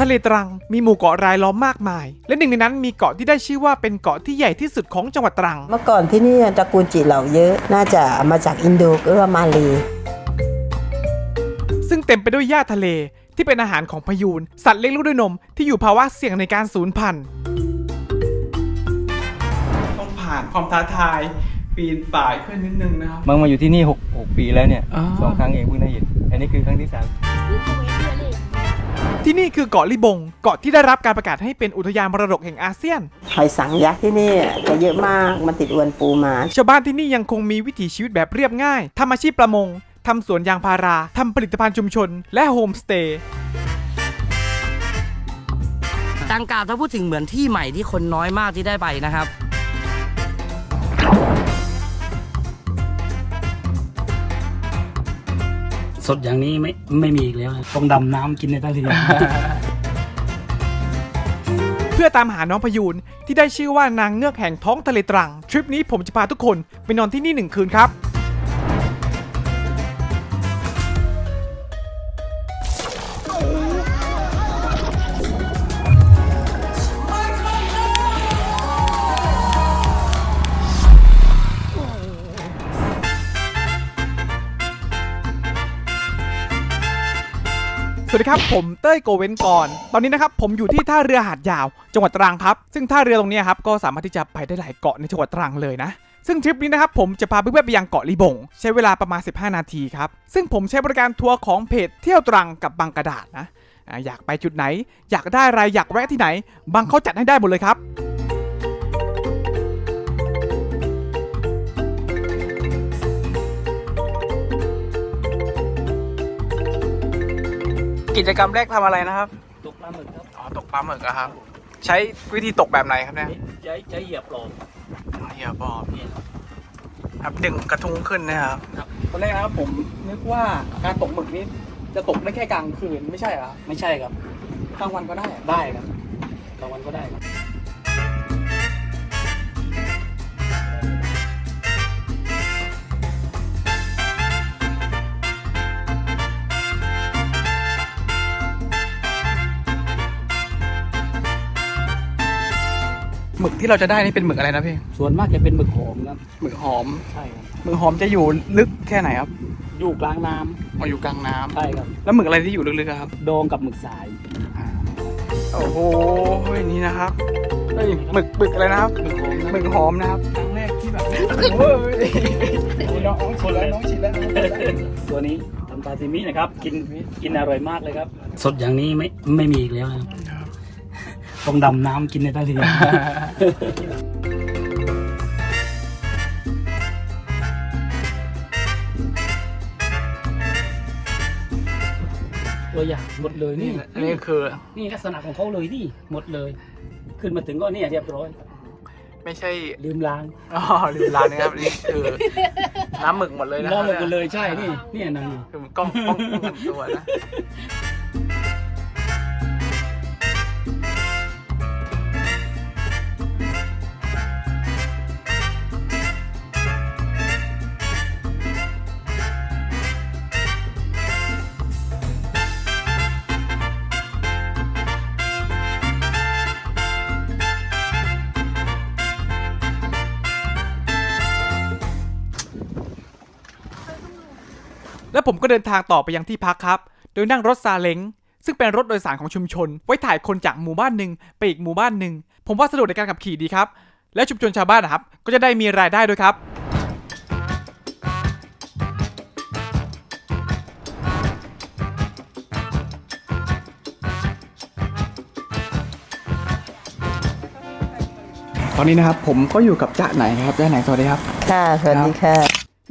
ทะเลตรังมีหมู่เกาะรายล้อมมากมาย และหนึ่งในนั้นมีเกาะที่ได้ชื่อว่าเป็นเกาะที่ใหญ่ที่สุดของจังหวัดตรัง เมื่อก่อนที่นี่ตระกูลจิเหล่าเยอะ น่าจะมาจากอินโดหรือว่ามาเลซึ่งเต็มไปด้วยหญ้าทะเลที่เป็นอาหารของพยูน สัตว์เลี้ยงลูกด้วยนมที่อยู่ภาวะเสี่ยงในการสูญพันธุ์ต้องผ่านความท้าทายปีนป่ายขึ้นนิดนึงนะครับ มังมาอยู่ที่นี่หกหกปีแล้วเนี่ยอ๋อสองครั้งเองเพิ่งได้เห็นอันนี้คือครั้งที่สาม ที่นี่คือเกาะลิบง เกาะที่ได้รับการประกาศให้เป็นอุทยานมรดกแห่งอาเซียน หอยสังยักษ์ที่นี่จะเยอะมาก มันติดอวนปูมา ชาวบ้านที่นี่ยังคงมีวิถีชีวิตแบบเรียบง่ายทำอาชีพประมงทำสวนยางพาราทำผลิตภัณฑ์ชุมชน และโฮมสเตย์ดังกล่าวถ้าพูดถึงเหมือนที่ใหม่ที่คนน้อยมากที่ได้ไปนะครับ สดอย่างนี้ไม่ไม่มีอีกแล้วต้องดำน้ำกินในทะเลเพื่อตามหาน้องพยูนที่ได้ชื่อว่านางเงือกแห่งท้องทะเลตรัง ทริปนี้ผมจะพาทุกคนไปนอนที่นี่หนึ่งคืนครับ วัสดีครับ ผมเต้ยโกเว้นก่อน ตอนนี้นะครับผมอยู่ที่ท่าเรือหาดยาว จังหวัดตรังครับ ซึ่งท่าเรือตรงนี้ครับก็สามารถที่จะไปได้หลายเกาะในจังหวัดตรังเลยนะซึ่งทริปนี้นะครับผมจะพาเพื่อนๆไปยังเกาะลีบง ใช้เวลาประมาณ 15 นาทีครับ ซึ่งผมใช้บริการทัวร์ของเพจเที่ยวตรังกับบังกระดาษนะอ่าอยากไปจุดไหน อยากได้อะไรอยากแวะที่ไหนบังเขาจัดให้ได้หมดเลยครับ กิจกรรมแรกทำอะไรนะครับ ตกปลาหมึกครับอ๋อตกปลาหมึกอะครับ ใช้วิธีตกแบบไหนครับเนี่ยใช้ใช้เหยียบปลอมเหยียบบอบเนี่ยครับครับดึงกระทุงขึ้นนะครับครับตอนแรกนะครับผมนึกว่าการตกหมึกนี้จะตกได้แค่กลางคืนไม่ใช่เหรอไม่ใช่ครับกลางวันก็ได้อะได้ครับกลางวันก็ได้ครับ มึกที่เราจะได้นี่เป็นหมึกอะไรนะพี่ส่วนมากจะเป็นหมึกหอมครับหมึกหอมใช่ครับหมึกหอมจะอยู่ลึกแค่ไหนครับอยู่กลางน้ำมาอยู่กลางน้ำใช่ครับแล้วหมึกอะไรที่อยู่ลึกๆอะครับโดงกับหมึกสายโอ้โหนี่นะครับเฮ้ยหมึกหมึกอะไรนะครับหมึกหอมนะหมึกหอมนะครับครั้งแรกที่แบบโอ้ยน้องฉีดแล้วน้องฉีดแล้วน้องฉีดแล้วตัวนี้ทำซาซิมินะครับ กินกินอร่อยมากเลยครับ สดอย่างนี้ไม่ไม่มีอีกแล้วครับ ต้องดำน้ำกินในทะเลตัวอย่างหมดเลยนี่อันนี้คือ นี่ลักษณะของเขาเลยนี่หมดเลย ขึ้นมาถึงก็เนี่ยเรียบร้อย ไม่ใช่ลืมล้างอ๋อลืมร้านนะครับอันนี่คือน้ำหมึกหมดเลยนะน้องหมดกันเลยใช่นี่เนี่ยนางอยู่คือมันกล้องป้องป้องกันตัวนะ ผมก็เดินทางต่อไปยังที่พักครับ โดยนั่งรถซาเล้งซึ่งเป็นรถโดยสารของชุมชน ไว้ถ่ายคนจากหมู่บ้านหนึ่งไปอีกหมู่บ้านหนึ่ง ผมว่าสะดวกในการขับขี่ดีครับ และชุมชนชาวบ้านนะครับ ก็จะได้มีรายได้ด้วยครับ ตอนนี้นะครับผมก็อยู่กับจ้าไหนครับจ้าไหนสวัสดีครับ ค่ะ สวัสดีค่ะ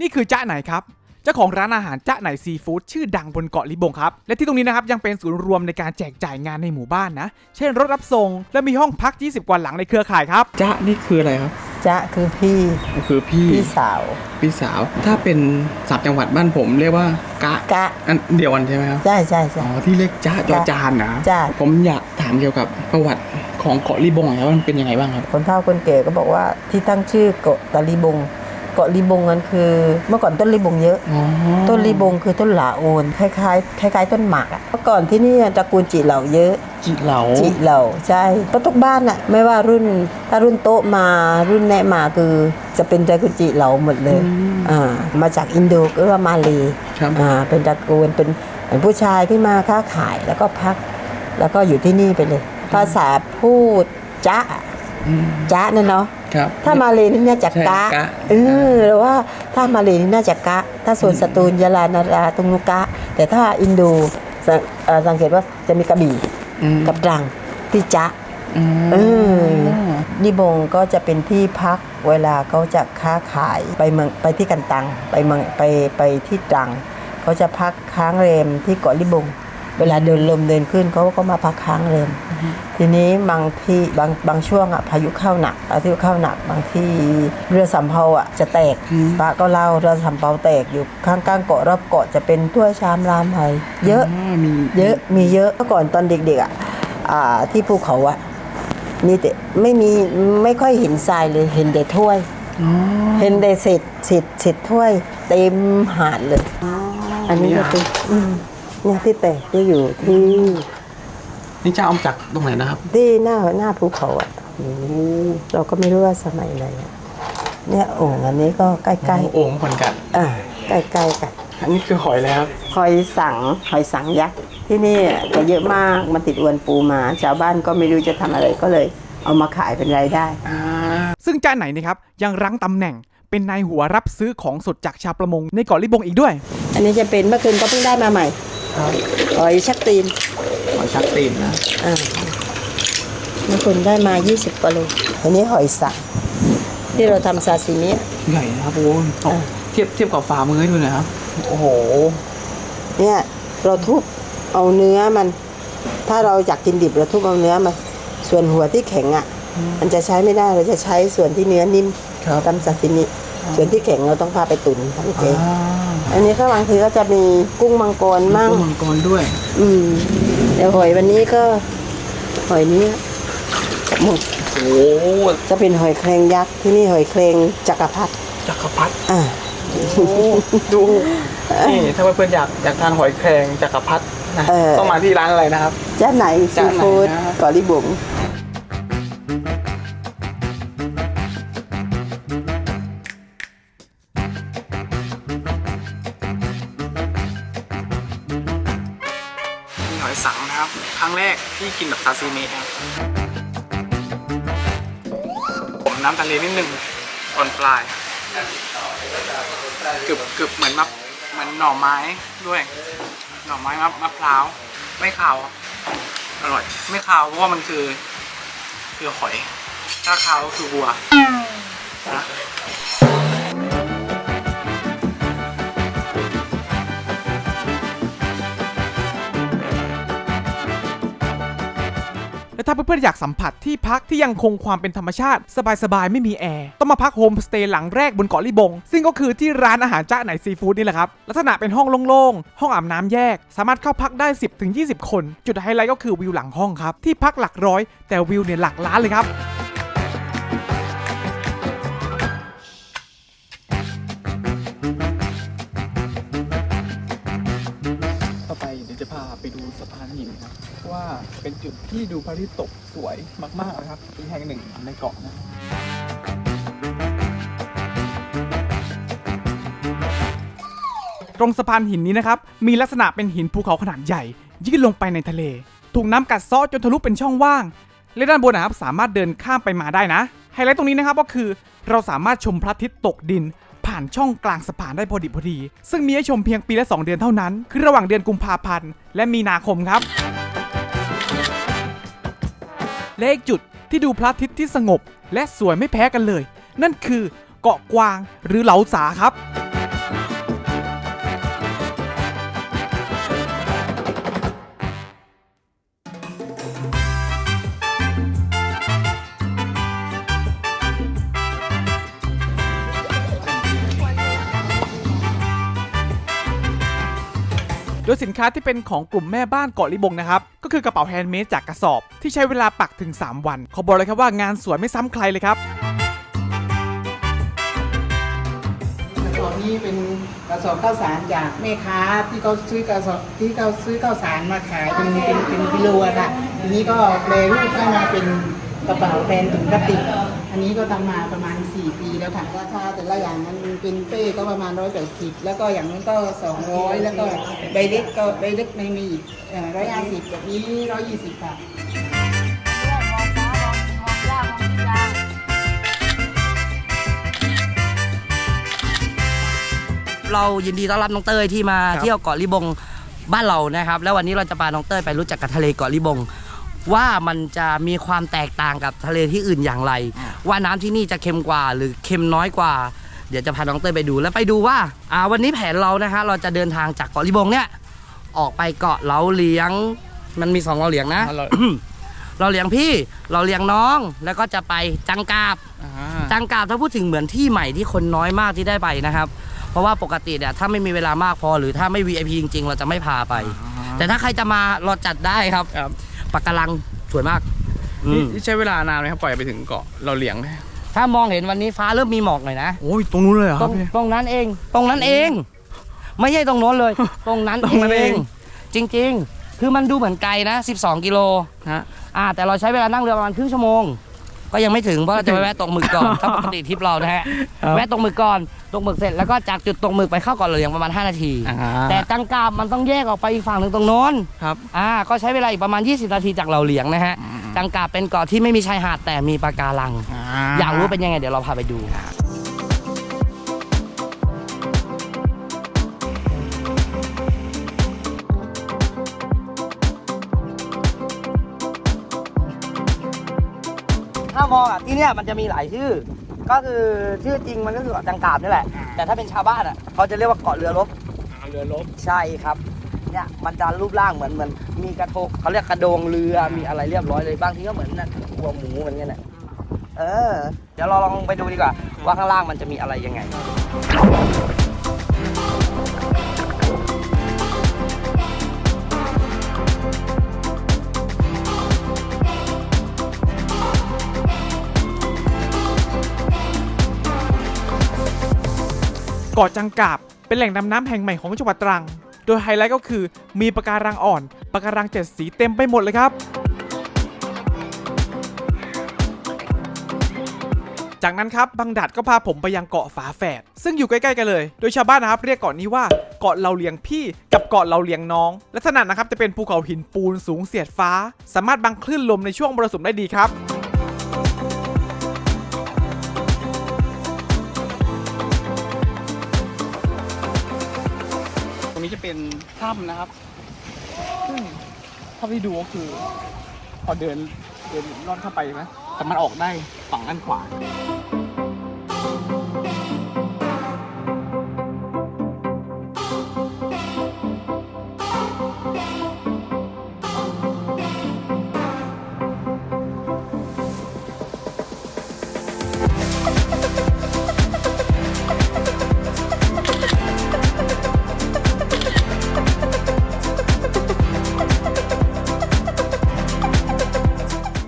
นี่คือจ้าไหนครับ เจ้าของร้านอาหารจ้าไหนซีฟู้ดชื่อดังบนเกาะลิบงครับ และที่ตรงนี้นะครับยังเป็นศูนย์รวมในการแจกจ่ายงานในหมู่บ้านนะ เช่นรถรับส่ง และมีห้องพัก 20 กว่าหลังในเครือข่ายครับจ้านี่คืออะไรครับจ๊ะคือพี่คือพี่พี่สาวพี่สาว ถ้าเป็นสับจังหวัดบ้านผมเรียกว่ากะกะอันเดียวกันใช่ไหมครับใช่ใช่ใช่อ๋อที่เรียกจ้าจอจานนะจ้ะผมอยากถามเกี่ยวกับประวัติของเกาะลิบงหน่อยครับว่ามันเป็นยังไงบ้างครับ คนเฒ่าคนแก่ก็บอกว่าที่ตั้งชื่อเกาะตะลีบง เกาะลีบงนั้นคือ เมื่อก่อนต้นลีบงเยอะ ต้นลีบงคือต้นหลาโอนคล้ายๆคล้าย ๆ ต้นหมากอะเมื่อก่อนที่นี่ตระกูลจีเหล่าเยอะ จิเหลาจีเหล่าใช่ก็ทุกบ้านอะไม่ว่ารุ่นถ้ารุ่นโต๊ะมารุ่นแนะมาคือจะเป็นตระกูลจีเหล่าหมดเลยอ่ามาจากอินโดหรือว่ามาเลครับอ่าเป็นตระกูลเป็นเป็นผู้ชายที่มาค้าขายแล้วก็พัก แล้วก็อยู่ที่นี่ไปเลย ภาษาพูดจ๊ะจ๊ะเนี่ยเนาะ ครับถ้ามาเลนี่น่าจะกะใช่กะ เออหรือว่าถ้ามาเลนี่น่าจะกะ ถ้าโซนสตูลยะลานาราตุงนุกะ แต่ถ้าอินโดสังเอ่อสังเกตว่าจะมีกระบี่กับตรังที่จ๊ะเออนิบงก็จะเป็นที่พักเวลาเขาจะค้าขายไปเมืองไปที่กันตังไปเมืองไปไปที่ตรังเขาจะพักค้างเรมที่เกาะลิบง เวลาเดินลมเดินขึ้นเขาก็มาพักค้างเรม ทีนี้บางที่บางบางช่วงอะพายุเข้าหนักพายุเข้าหนักบางที่เรือสำเภาอะจะแตกปะก็เล่าเรือสำเภาแตกอยู่ข้างๆเกาะรอบเกาะจะเป็นถ้วยชามรามไห้เยอะมีเยอะมีเยอะเมื่อก่อนตอนเด็กๆอะอ่าที่ภูเขาอะมีแต่ไม่มีไม่ค่อยเห็นทรายเลยเห็นแต่ถ้วยเห็นแต่เศษเศษเศษถ้วยเต็มหาดเลย อันนี้ก็เป็นอืมเนี่ยที่แตกที่อยู่ที่ นี่จะเอาจากตรงไหนนะครับที่หน้าหน้าภูเขาอะเราก็ไม่รู้ว่าสมัยไหนอะเนี่ยโอ่งอันนี้ก็ใกล้ๆโอ่งเหมือนกันอ่าใกล้ๆกัน อันนี้คือหอยแล้วหอยสังหอยสังยักษ์ที่นี่จะเยอะมากมันติดอวนปูมา ชาวบ้านก็ไม่รู้จะทำอะไรก็เลย เอามาขายเป็นรายได้ซึ่งจ้าไหนนะครับยังรั้งตำแหน่ง เป็นนายหัวรับซื้อของสดจากชาวประมงในเกาะลิบงอีกด้วย อันนี้จะเป็นเมื่อคืนก็เพิ่งได้มาใหม่หอยชักตีนห อยชักตีนนะอ่าเมื่อคืนได้มา 20กิโลอันนี้หอยสังที่เราทำซาซิมิใหญ่นะครับโอ้โหอ่าเทียบเทียบกับฝ่ามือให้ดูหนะครับ โอ้โห เนี่ยเราทุบเอาเนื้อมัน ถ้าเราอยากกินดิบเราทุบเอาเนื้อมันส่วนหัวที่แข็งอะ มันจะใช้ไม่ได้เราจะใช้ส่วนที่เนื้อนิ่มครับตำซาซิมิส่วนที่แข็งเราต้องพาไปตุ๋นทำเองอ่าอันนี้ก็บางทีก็จะมีกุ้งมังกรมั่งกุ้งมังกรด้วย อืม เดี๋ยวหอยวันนี้ก็ หอยนี้หมดโอ้โหจะเป็นหอยแครงยักษ์ที่นี่หอยแครงจักรพรรดิจักรพรรดิอ่าโอ้ดูนี่ถ้าเพื่อนๆอยากอยากทานหอยแครงจักรพรรดินะเออต้องมาที่ร้านอะไรนะครับจ้าไหนซีจ้าไหนฟู้ดนะเกาหลีบุ๋ง ที่กินแบบซาซิมิครับผมน้ำทะเลนิดนึงตอนปลายกึบกึบเหมือนมะเหมือนหน่อไม้ด้วย หน่อไม้มะมะพร้าว ไม่ขาวอร่อย ไม่ขาวเพราะว่ามันคือคือหอย ถ้าขาวคือวัวนะ ถ้าเพื่อนๆอยากสัมผัสที่พักที่ยังคงความเป็นธรรมชาติ สบายๆ ไม่มีแอร์ ต้องมาพักโฮมสเตย์หลังแรกบนเกาะลิบง ซึ่งก็คือที่ร้านอาหารจ้าไหนซีฟู้ดนี่แหละครับ ลักษณะเป็นห้องโล่งๆ ห้องอาบน้ำแยก สามารถเข้าพักได้ 10-20 คน จุดไฮไลท์ก็คือวิวหลังห้องครับ ที่พักหลักร้อย แต่วิวเนี่ยหลักล้านเลยครับ จุดที่ดูพระอาทิตย์ตกสวยมากๆนะครับอีกแห่งหนึ่งในเกาะนะตรงสะพานหินนี้นะครับ มีลักษณะเป็นหินภูเขาขนาดใหญ่ ยื่นลงไปในทะเล ถูกน้ำกัดเซาะจนทะลุเป็นช่องว่าง และด้านบนนะครับสามารถเดินข้ามไปมาได้นะ ไฮไลท์ตรงนี้นะครับก็คือเราสามารถชมพระอาทิตย์ตกดิน ผ่านช่องกลางสะพานได้พอดิบพอดี ซึ่งมีให้ชมเพียงปีละ 2 เดือนเท่านั้น คือระหว่างเดือนกุมภาพันธ์และมีนาคมครับ และอีกจุดที่ดูพระอาทิตย์ที่สงบ และสวยไม่แพ้กันเลย นั่นคือเกาะกวางหรือเหลาสาครับ โดยสินค้าที่เป็นของกลุ่มแม่บ้านเกาะลิบงนะครับ ก็คือกระเป๋าแฮนด์เมดจากกระสอบ ที่ใช้เวลาปักถึง 3 วันขอบอกเลยครับว่างานสวยไม่ซ้ำใครเลยครับกระสอบนี้เป็นกระสอบข้าวสารจากแม่ค้าที่เขาซื้อกระสอบที่เขาซื้อข้าวสารมาขายเป็นเป็นเป็นกิโลอะค่ะทีนี้ก็แปลรูปให้มาเป็นกระเป๋าแทนถุงพลาสติก อันนี้ก็ทำมาประมาณ 4 ปีแล้วค่ะราคาแต่ละอย่างมันเป็นเป้ก็ประมาณ 180 แล้วก็อย่างนั้นก็ 200 แล้วก็ใบเล็กก็ใบเล็กไม่มีอีกร้อยห้าสิบแบบนี้120ค่ะเรายินดีต้อนรับน้องเต้ยที่มาเที่ยวเกาะลิบงบ้านเรานะครับ แล้ววันนี้เราจะพาน้องเต้ยไปรู้จักกับทะเลเกาะลิบง ว่ามันจะมีความแตกต่างกับทะเลที่อื่นอย่างไร ว่าน้ำที่นี่จะเค็มกว่าหรือเค็มน้อยกว่า เดี๋ยวจะพาน้องเต้ยไปดูแล้วไปดูว่าอ่าวันนี้แผนเรานะฮะเราจะเดินทางจากเกาะลิบงเนี่ยออกไปเกาะเหลาเลียง มันมีสองเราเลียงนะเราเลี้ยงพี่เราเลี้ยงน้องแล้วก็จะไปจังกาบ จังกาบถ้าพูดถึงเหมือนที่ใหม่ที่คนน้อยมากที่ได้ไปนะครับ เพราะว่าปกติเนี่ยถ้าไม่มีเวลามากพอหรือถ้าไม่ VIP จริง ๆ เราจะไม่พาไป แต่ถ้าใครจะมาเราจัดได้ครับครับ ปะการังสวยมากอืนี่มนี่ใช้เวลานานไหมครับปล่อยไปถึงเกาะเราเหลียงเนี่ยถ้ามองเห็นวันนี้ฟ้าเริ่มมีหมอกหน่อยนะโอ้ยตรงนู้นเลยเหรอคตรัรบงพี่ ตรงนั้นเอง ตรงนั้นเอง ไม่ใช่ตรงโน้นเลย ตรงนั้นตรงนั้นเองจริง ๆ คือมันดูเหมือนไกลนะ 12 กิโล ฮะ อ่า แต่เราใช้เวลานั่งเรือประมาณครึ่งชั่วโมง ก็ยังไม่ถึงเพราะเราจะไปแวะตกหมึกก่อนถ้าปกติทริปเรานะฮะครับ แวะตกหมึกก่อนตกหมึกเสร็จแล้วก็จากจุดตกหมึกไปเข้าเก่อนเหลียงประมาณ 5 นาที อ่าแต่จังกาบมันต้องแยกออกไปอีกฝั่งหนึ่งตรงโน้นครับอ่าก็ใช้เวลาอีกประมาณ 20 นาทีจากเราเหลียงนะฮะจังกาบเป็นเกาะที่ไม่มีชายหาดแต่มีปะการัง อยากรู้เป็นยังไงเดี๋ยวเราพาไปดู องอะที่เนี่ยมันจะมีหลายชื่อ ก็คือชื่อจริงมันก็คือเกาะจังกาบนี่แหละ แต่ถ้าเป็นชาวบ้านอะเขาจะเรียกว่าเกาะเรือรบเรือลบใช่ครับเนี่ยมันจะรูปร่างเหมือนเหมือนมีกระทงเขาเรียกกระโดงเรือมีอะไรเรียบร้อยเลยบางทีก็เหมือนน่ะหัวหมูเหมือนกันน่ะเออ เดี๋ยวเราลองไปดูดีกว่า ว่าข้างล่างมันจะมีอะไรยังไง เกาะจังกาบ เป็นแหล่งดำน้ำแห่งใหม่ของจังหวัดตรัง โดยไฮไลท์ก็คือมีปะการังอ่อนปะการังเจ็ดสีเต็มไปหมดเลยครับ จากนั้นครับบังดัดก็พาผมไปยังเกาะฝาแฝดซึ่งอยู่ใกล้ๆกันเลย โดยชาวบ้านนะครับเรียกเกาะนี้ว่าเกาะเราเลียงพี่กับเกาะเราเลียงน้อง ลักษณะนะครับจะเป็นภูเขาหินปูนสูงเสียดฟ้า สามารถบังคลื่นลมในช่วงมรสุมได้ดีครับ นี้จะเป็นถ้ำนะครับ ซึ่งเท่าที่ดูก็คือ พอเดินเดินลอดเข้าไปนะแต่มันออกได้ฝั่งด้านขวา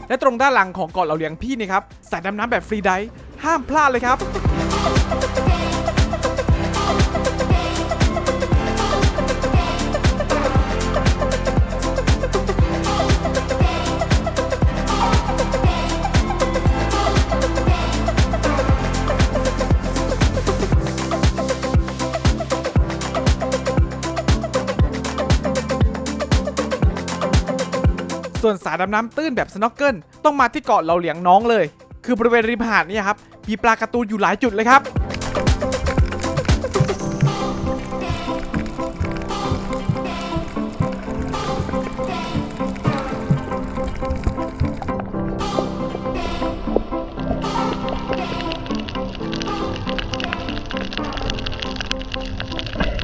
และตรงด้านหลังของเกาะเหล่าเหลียงพี่นี่ครับสายดำน้ำแบบฟรีไดห้ามพลาดเลยครับ ส่วนสายดำน้ำตื้นแบบสโนว์เกิลต้องมาที่เกาะเหลาเหลียงน้องเลย คือบริเวณริมหาดเนี่ยครับมีปลาการ์ตูนอยู่หลายจุดเลยครับ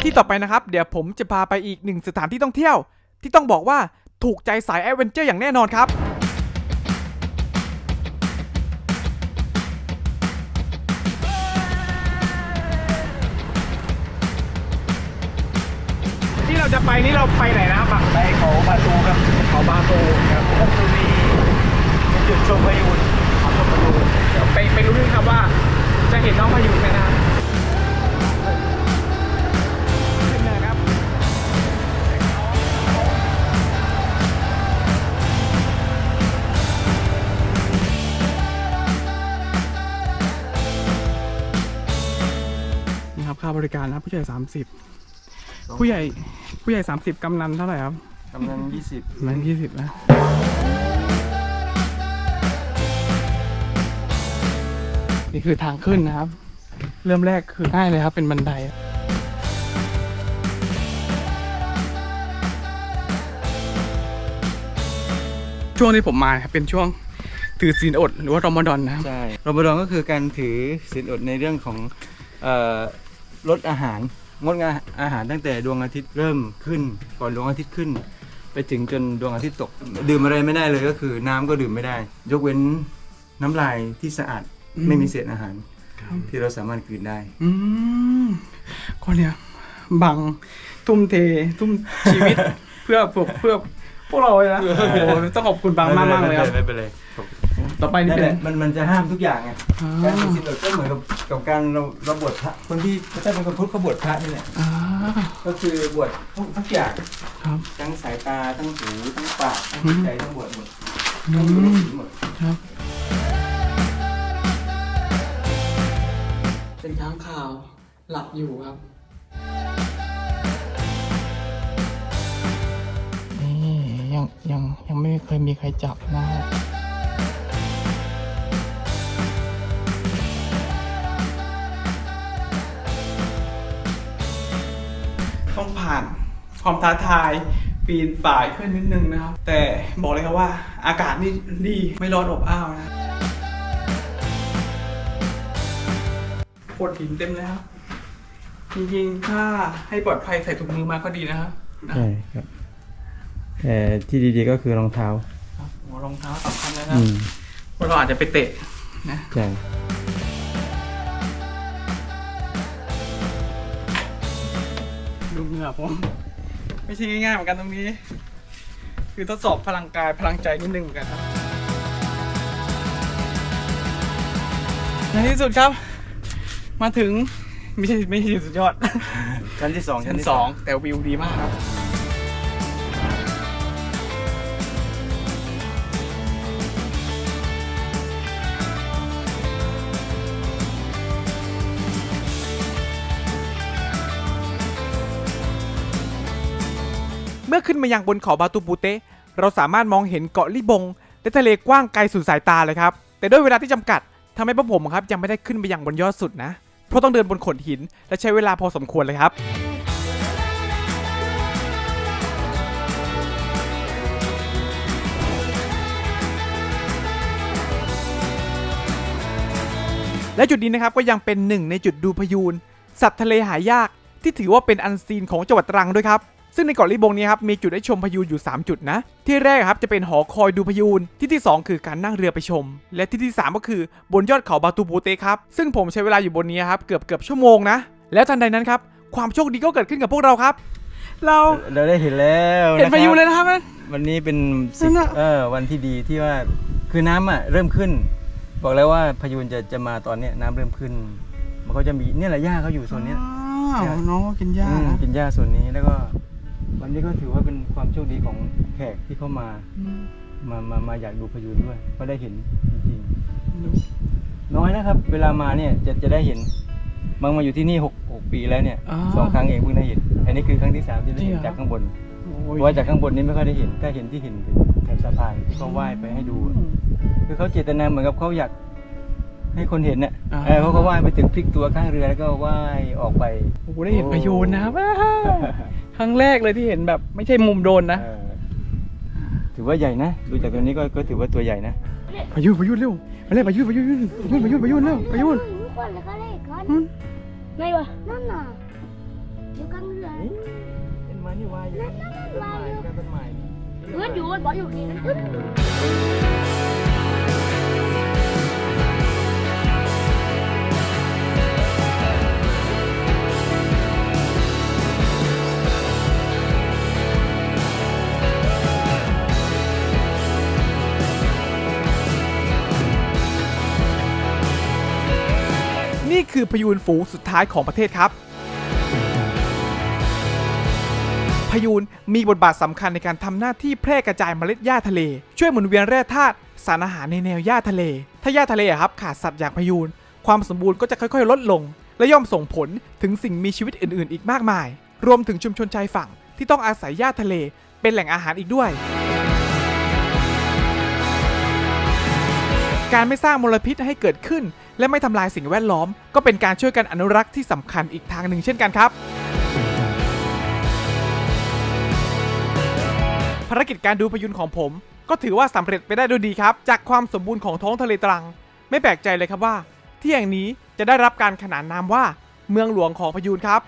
ที่ต่อไปนะครับ เดี๋ยวผมจะพาไปอีกหนึ่งสถานที่ท่องเที่ยว ที่ต้องบอกว่า ถูกใจสายแอดเวนเจอร์อย่างแน่นอนครับที่เราจะไปนี่เราไปไหนนะบังไปเขาบาตูครับเขาบาตูครับก็คือมีจุดชมพายุเขาชมพายุเดี๋ยวไปไปรู้ด้วยครับว่าจะเห็นน้องพายุไหมนะครับ ริการนะผู้ใหญ่30ผู้ใหญ่ผู้ใหญ่30กำนันเท่าไหร่ครับกำลังยี่สิบกำนันยี่สิบนะนี่คือทางขึ้นนะครับ เริ่มแรกคือง่ายเลยครับเป็นบันไดช่วงที่ผมมานะครับเป็นช่วงถือศีลอดหรือว่ารอมฎอนนะครับใช่รมฎอนก็คือการถือศีลอดในเรื่องของเอ่อ ลดอาหารงดอาหารตั้งแต่ดวงอาทิตย์เริ่มขึ้น ก่อนดวงอาทิตย์ขึ้น ไปถึงจนดวงอาทิตย์ตก ดื่มอะไรไม่ได้เลยก็คือ น้ำก็ดื่มไม่ได้ ยกเว้นน้ำลายที่สะอาดอืมไม่มีเศษอาหารครับที่เราสามารถกลืนได้ อืมก็เนี่ยบังทุ่มเททุ่มชีวิตเพื่อพวกเพื่อพวกเราเลยนะโอ้โหต้องขอบคุณบังมากมากๆเลยครับไม่เป็นไร ต่อไปนี่นั่นเป็แหน ละมันมันจะห้ามทุกอย่างไงอ่าการถือศีลอดก็เหมือนกับกับการเราเราบวชพระคนที่พระเจ้าเป็นคนพุทธเขาบวชพระนี่แหละอ่าก็คือบวชทุกทุกอย่างครับ ทั้งสายตาทั้งหูทั้งปากทั้งอืมใจทั้งบวชหมดอืต้องอยู่ในมศีลหมด ครับเป็นค้างข่าวหลับอยู่ครับ นี่ยังยังยังไม่เคยมีใครจับนะครั ต้องผ่านความท้าทายปีนป่ายขึ้นนิดนึงนะครับ แต่บอกเลยครับว่าอากาศนี่ดีไม่ร้อนอบอ้าวนะโขดหินเต็มเลยครับจริงๆถ้าให้ปลอดภัยใส่ถุงมือมาก็ดีนะครับนะใช่ครับแต่ที่ดีๆก็คือรองเท้า ครับหัวรองเท้าสำคัญนะครับอืม เพราะเราอาจจะไปเตะนะ ใช่ ดูเหงื่อผม ไม่ใช่ง่ายๆเหมือนกันตรงนี้ คือทดสอบพลังกายพลังใจนิดนึงเหมือนกันครับในที่สุดครับ มาถึงไม่ใช่ไม่ใช่สุดยอด ชั้นที่สองชั้นที่สองแต่วิวดีมากครับ มื่อขึ้นมายังบนเขาบาตูปูเตเราสามารถมองเห็นเกาะลิบง และทะเลกว้างไกลสุดสายตาเลยครับ แต่ด้วยเวลาที่จำกัดทำให้พวกผมครับยังไม่ได้ขึ้นไปยังบนยอดสุดนะ เพราะต้องเดินบนโขดหิน และใช้เวลาพอสมควรเลยครับและจุดนี้นะครับก็ยังเป็นหนึ่งในจุดดูพยูนสัตว์ทะเลหายากที่ถือว่าเป็นอันซีนของจังหวัดตรังด้วยครับ ซึ่งในเกาะลิบงนี้ครับมีจุดให้ชมพยูนอยู่ 3 จุดนะ ที่แรกครับจะเป็นหอคอยดูพยูนที่ที่ 2 คือการนั่งเรือไปชม และที่ที่ 3 ก็คือบนยอดเขาบาตูปูเตครับซึ่งผมใช้เวลาอยู่บนนี้ครับเกือบเกือบชั่วโมงนะแล้วทันใดนั้นครับความโชคดีก็เกิดขึ้นกับพวกเราครับ เราเราได้เห็นแล้วเห็นพยูนเลยนะครับวันนี้เป็นนั่นน่ะเออวันที่ดีที่ว่าคือน้ำอะเริ่มขึ้น บอกแล้วว่าพายุนจะจะมาตอนเนี้ยน้ำเริ่มขึ้น มันก็จะมีเนี่ยแหละหญ้าเขาอยู่โซนเนี้ยอ้าวน้องก็กินหญ้าอืมนะกินหญ้าส่วนนี้แล้วก็ วันนี้ก็ถือว่าเป็นความโชคดีของแขกที่เข้ามามามามาอยากดูพายุนด้วย ก็ได้เห็นจริงๆน้อยนะครับ เวลามาเนี่ยจะจะได้เห็นบางมาอยู่ที่นี่หกหกปีแล้วเนี่ยอ่าสองครั้งเองเพิ่งได้เห็น อันนี้คือครั้งที่สามที่ได้เห็นจริงเหรอ จากข้างบนโอ้เพยราะว่าจากข้างบนนี้ไม่ค่อยได้เห็นก็เห็นที่เห็นแถบสะพานที่เขาว่ายไปให้ดูอะคือเขาเจตนาเหมือนกับเขาอยากให้คนเห็นเนี่ยอ่าเออเขาก็ว่ายไปถึงพลิกตัวข้างเรือแล้วก็ว่ายออกไป โอ้โหได้เห็นพยูนนะครับว้าวค รั้งแรกเลยที่เห็นแบบ ไม่ใช่มุมโดนนะ เออถือว่าใหญ่นะ ดูจากตัวนี้ก็ก็ถือว่าตัวใหญ่นะพายุพายุเร็วมาเร็วพายุพายุพายุพายุพายุเร็วพายุควันแล้วก็เลขกันอืมไงวะนั่นน่ะอยู่กลางเรือ เป็นไม้ที่ว่ายอยู่วายอยู่ต้นไม้ เพื่อนอยู่บนบ่ออยู่กิน นี่คือพยูนฝูงสุดท้ายของประเทศครับ พยูนมีบทบาทสำคัญในการทำหน้าที่แพร่กระจายเมล็ดหญ้าทะเล ช่วยหมุนเวียนแร่ธาตุสารอาหารในแนวหญ้าทะเล ถ้าหญ้าทะเลอะครับขาดสัตว์อย่างพยูน ความสมบูรณ์ก็จะค่อยๆ ลดลง และย่อมส่งผลถึงสิ่งมีชีวิตอื่น ๆ อีกมากมาย รวมถึงชุมชนชายฝั่งที่ต้องอาศัยหญ้าทะเลเป็นแหล่งอาหารอีกด้วย การไม่สร้างมลพิษให้เกิดขึ้น และไม่ทำลายสิ่งแวดล้อม ก็เป็นการช่วยกันอนุรักษ์ที่สำคัญอีกทางหนึ่งเช่นกันครับ ภารกิจการดูพยุนของผม ก็ถือว่าสำเร็จไปได้ด้วยดีครับ จากความสมบูรณ์ของท้องทะเลตรัง ไม่แปลกใจเลยครับว่า ที่แห่งนี้จะได้รับการขนานนามว่าเมืองหลวงของพยุนครับ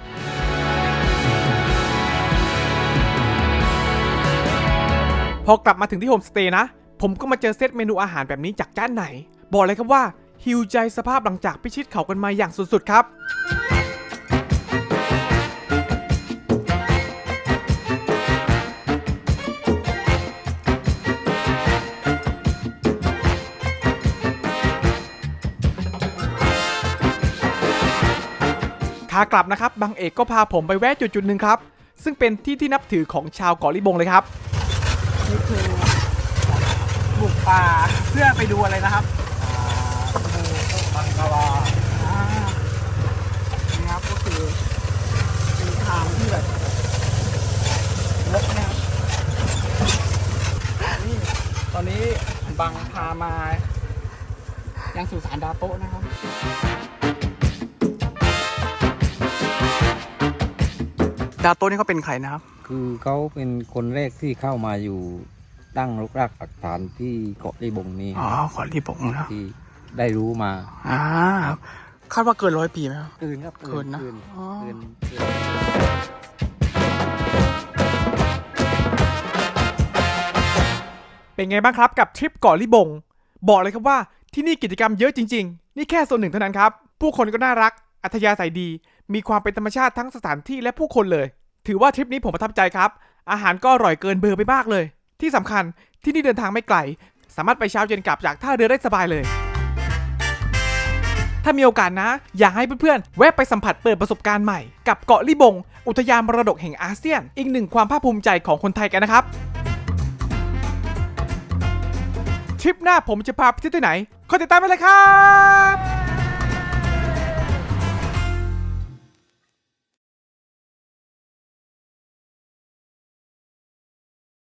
พอกลับมาถึงที่โฮมสเตย์นะ ผมก็มาเจอเซตเมนูอาหารแบบนี้จากจ้านไหน บอกเลยครับว่า ฮิวใจสภาพหลังจากพิชิตเขากันมาอย่างสุดๆครับขากลับนะครับบางเอกก็พาผมไปแวะจุดๆหนึ่งครับ ซึ่งเป็นที่ที่นับถือของชาวเกาะลิบงเลยครับนี่คือบุกป่าเพื่อไปดูอะไรนะครับงกลานี่ครับก็คือเป็นทางที่แบบรกนะครับนี่ตอนนี้บังพามายัง สุสานดาโตะนะครับดาโตะนี่เขาเป็นใครนะครับ คือเขาเป็นคนแรกที่เข้ามาอยู่ตั้งรกรากปักฐานที่เกาะลีบงนี้อ๋อขอรีบบอกนะที่ได้รู้มาอ่าคาดว่าเกินร้อยปีไหมครับเกินครับเกินนะเกินอ๋อเกินเกินเป็นไงบ้างครับกับทริปเกาะลิบง บอกเลยครับว่า ที่นี่กิจกรรมเยอะจริง ๆ นี่แค่ส่วนหนึ่งเท่านั้นครับ ผู้คนก็น่ารัก อัธยาศัยดี มีความเป็นธรรมชาติทั้งสถานที่และผู้คนเลย ถือว่าทริปนี้ผมประทับใจครับ อาหารก็อร่อยเกินเบอร์ไปมากเลย ที่สำคัญที่นี่เดินทางไม่ไกล สามารถไปเช้าเย็นกลับจากท่าเรือได้สบายเลย ถ้ามีโอกาสนะ อยากให้เพื่อนๆ แวะไปสัมผัสเปิดประสบการณ์ใหม่ กับเกาะลิบง อุทยานมรดกแห่งอาเซียน อีกหนึ่งความภาคภูมิใจของคนไทยกันนะครับ ทริปหน้าผมจะพาไปที่ไหนคอยติดตามไปเลยครับ